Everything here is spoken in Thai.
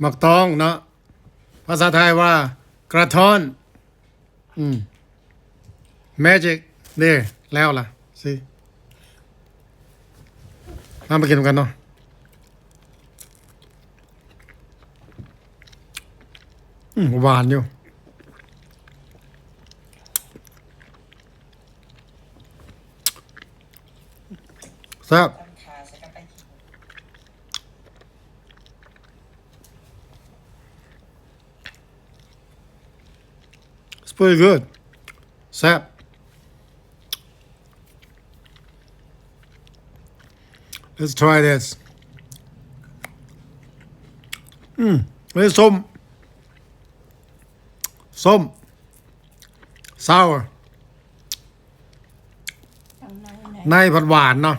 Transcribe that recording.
หมักตองเนาะภาษาไทยว่า กระท้อน อืม magic เด้แล้วล่ะสิมามากินกันเนาะอืมหวานอยู่แซ่บ ตั้งคาใส่กันไปกิน It's pretty good. Sap. Let's try this. Mm, it's some. Some. Sour. ทางในไหนในผัดหวานเนาะ